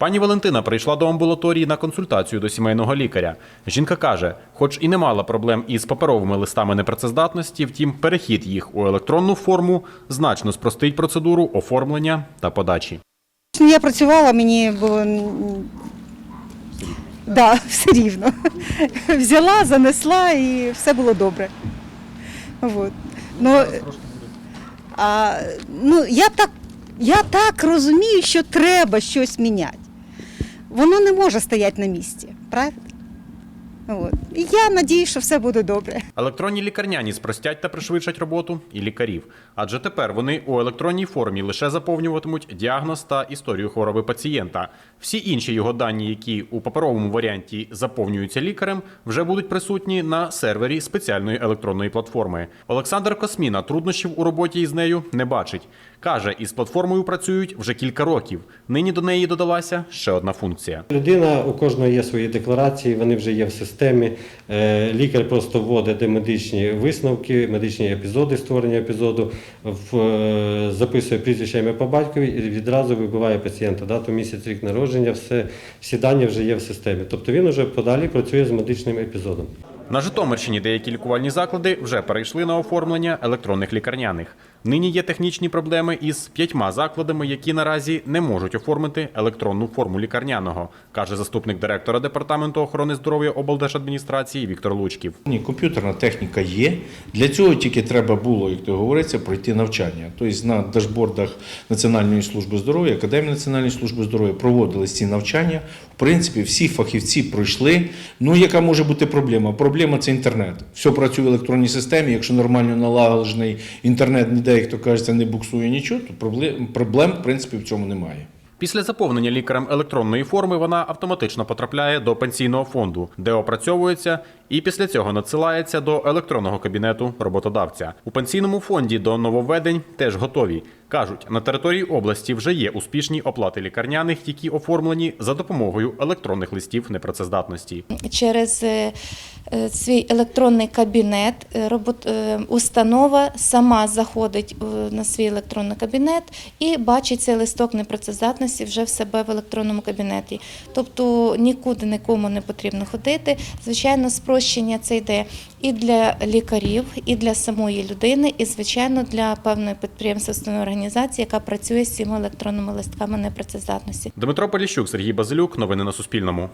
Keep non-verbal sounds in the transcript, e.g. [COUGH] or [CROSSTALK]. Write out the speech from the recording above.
Пані Валентина прийшла до амбулаторії на консультацію до сімейного лікаря. Жінка каже, хоч і не мала проблем із паперовими листами непрацездатності, втім, перехід їх у електронну форму значно спростить процедуру оформлення та подачі. Ну, Я працювала, мені було да, [LAUGHS] все рівно. Взяла, занесла і все було добре. Вот. Ну, а, ну, я, так, я так розумію, що треба щось міняти. Воно не може стояти на місці, правда? От. І я надію, що все буде добре. Електронні лікарняні спростять та пришвидшать роботу і лікарів, адже тепер вони у електронній формі лише заповнюватимуть діагноз та історію хвороби пацієнта. Всі інші його дані, які у паперовому варіанті заповнюються лікарем, вже будуть присутні на сервері спеціальної електронної платформи. Олександр Косміна труднощів у роботі із нею не бачить. каже, із платформою працюють вже кілька років. Нині до неї додалася ще одна функція. Людина у кожного є свої декларації, вони вже є в системі. Е, Лікар просто вводить медичні висновки, медичні епізоди створення епізоду, е, записує прізвище ім'я по батькові і відразу вибиває пацієнта, дату місяць, рік народження, все, всі дані вже є в системі. Тобто він вже подалі працює з медичним епізодом. На Житомирщині деякі лікувальні заклади вже перейшли на оформлення електронних лікарняних. Нині є технічні проблеми із п'ятьма закладами, які наразі не можуть оформити електронну форму лікарняного, каже заступник директора департаменту охорони здоров'я облдержадміністрації Віктор Лучків. Ні, комп'ютерна техніка є. Для цього тільки треба було, як то говориться, пройти навчання. Тобто на дашбордах Національної служби здоров'я, Академії Національної служби здоров'я проводились ці навчання. В принципі, всі фахівці пройшли. Ну, яка може бути проблема? Проблема це інтернет. Все працює в електронній системі. Якщо нормально налагоджений інтернет, ніде, як хто кажеться, не буксує нічого, то проблем в принципі в цьому немає. Після заповнення лікарем електронної форми вона автоматично потрапляє до пенсійного фонду, де опрацьовується і після цього надсилається до електронного кабінету роботодавця. У пенсійному фонді до нововведень теж готові. Кажуть, на території області вже є успішні оплати лікарняних, які оформлені за допомогою електронних листів непрацездатності. через е, е, свій електронний кабінет е, установа сама заходить на свій електронний кабінет і бачить цей листок непрацездатності вже в себе в електронному кабінеті. Тобто нікуди нікому не потрібно ходити. Звичайно, спрощення це йде і для лікарів, і для самої людини, і звичайно для певної підприємства організації, яка працює з цими електронними листками непрацездатності. Дмитро Поліщук, Сергій Базилюк. Новини на Суспільному.